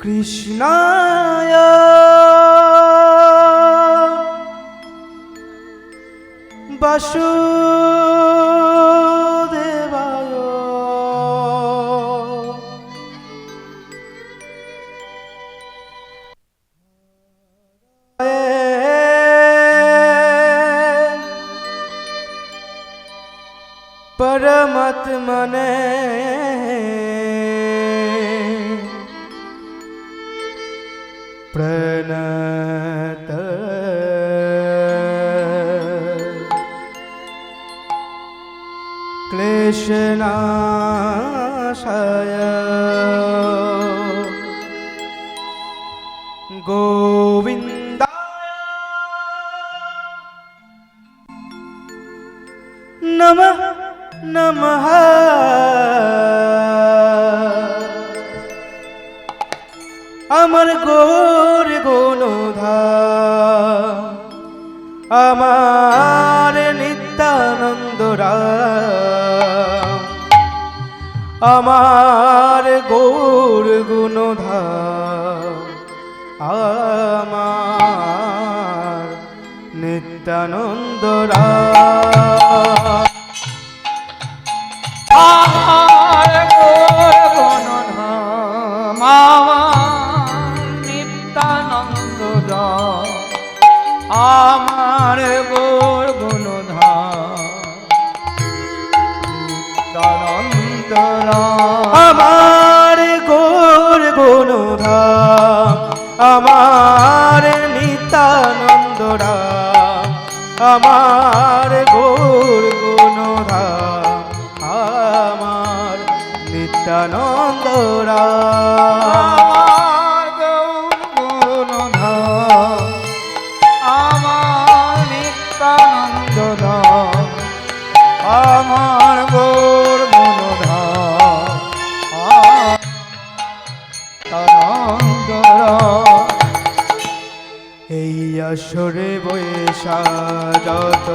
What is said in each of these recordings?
কৃষ্ণায় বাসুদেবায় परमात्मने प्रणत क्लेशनाशाय गोविन्द नमः नमः আমার গোর গুণধা আমার নিত্যানন্দ আমার গৌর গুণধা আমার নিত্যানন্দ রাম। আমার গৌর গুণধাম আমার নিত্যানন্দ রাম, আমার গৌর গুণধাম আমার নিত্যানন্দ রাম। আমার নিত্যানন্দ আমার গৌর আসরে বৈশা যত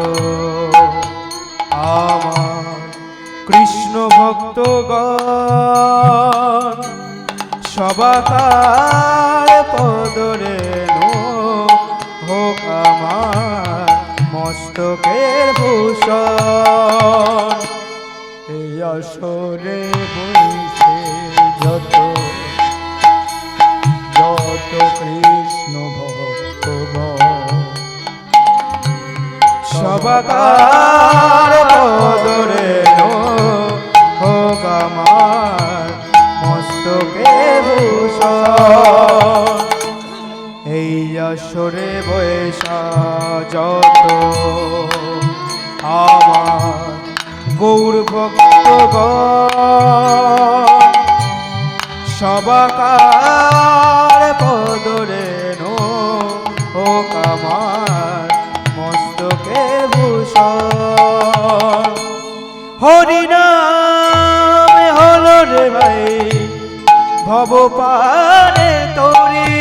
আমার কৃষ্ণ ভক্তগণ সবাকার পদরে হোক আমার মস্তকের ভূষণ। এই আসরে বইছে সবাকার পদরে হোক আমার মস্তকে ভূষণ। এই আসরে বৈশা যত আমার গৌর ভক্তগণ সবাকার ভূষণ হরিনাম হল রে ভাই ভব পারে তরি।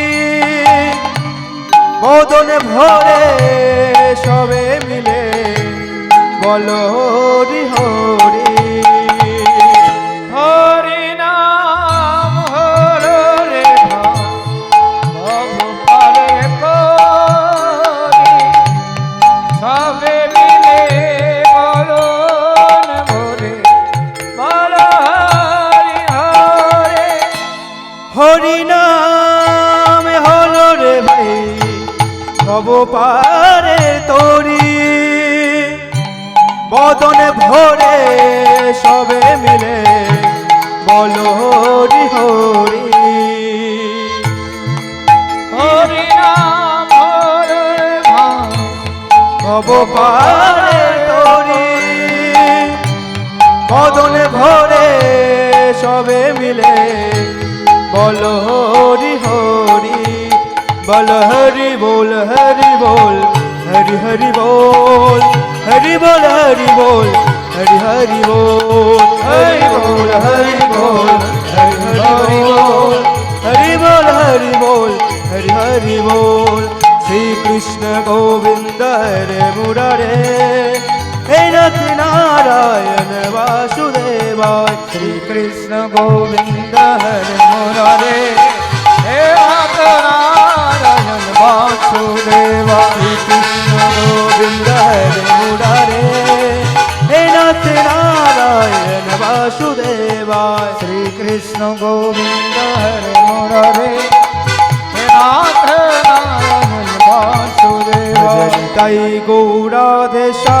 বদনে ভরে সবে মিলে বলো হরি হরি হরি। হরি নাম হলো রে ভাই ভব পারে তরি। বদনে ভরে সবে মিলে বলো হরি হরি। হরি নাম হর পারে তরি। বদনে ভরে সবে মিলে বলো হরি হরি বল হরি বল হরি বল হরি হরি বল হরি বল হরি বল হরি হরি বল হরি বল হরি বল হরি হরি বল হরি বল হরি বল হরি হরি বল শ্রী কৃষ্ণ গোবিন্দ রে মুরারে হে নাথ নারায়ণ বাসুদেবায় শ্রী কৃষ্ণ গোবিন্দ হরে মুরারে। হে বাসুদেবা শ্রীকৃষ্ণ গোবিন্দ হরে মুরারে। হে নাথ নারায়ণ বাসুদেবায়, শ্রীকৃষ্ণ গোবিন্দ হরে মুরারে। নাথ নারায়ণ বাসুদেবা জনিতাই গৌরাধেশা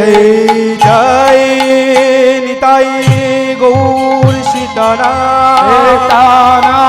হরে জয় জয় নিতাই গৌর সীতারা তারা